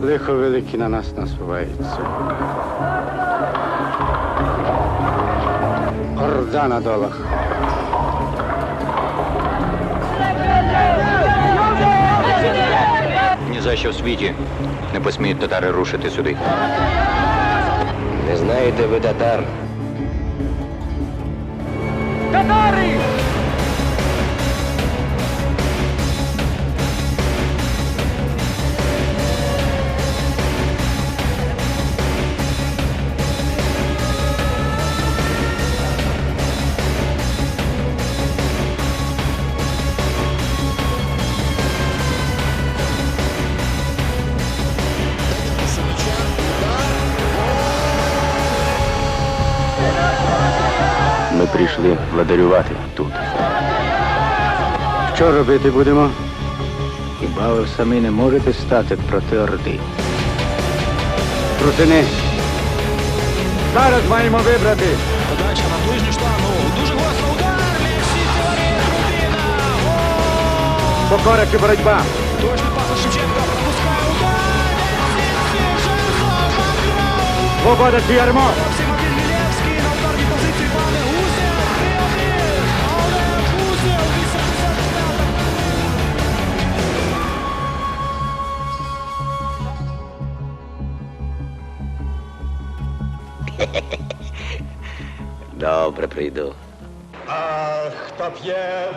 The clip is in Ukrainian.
Лихо велике на нас насувається. Орда на долах. Ні за що в світі не посміють татари рушити сюди. Не знаєте ви татар? Ми прийшли владарювати тут. Що робити будемо? Хіба ви самі не можете стати проти Орди? Проти. Зараз маємо вибрати. Подача на ближню штангу. Дуже гостро удар. Місі Тіорі Рубіна. Покора чи боротьба? Точно пас Шевченка. Пропускає удар. Жирков. Макров. Свобода чи ярмо? Dobra, przyjdą. A kto pije?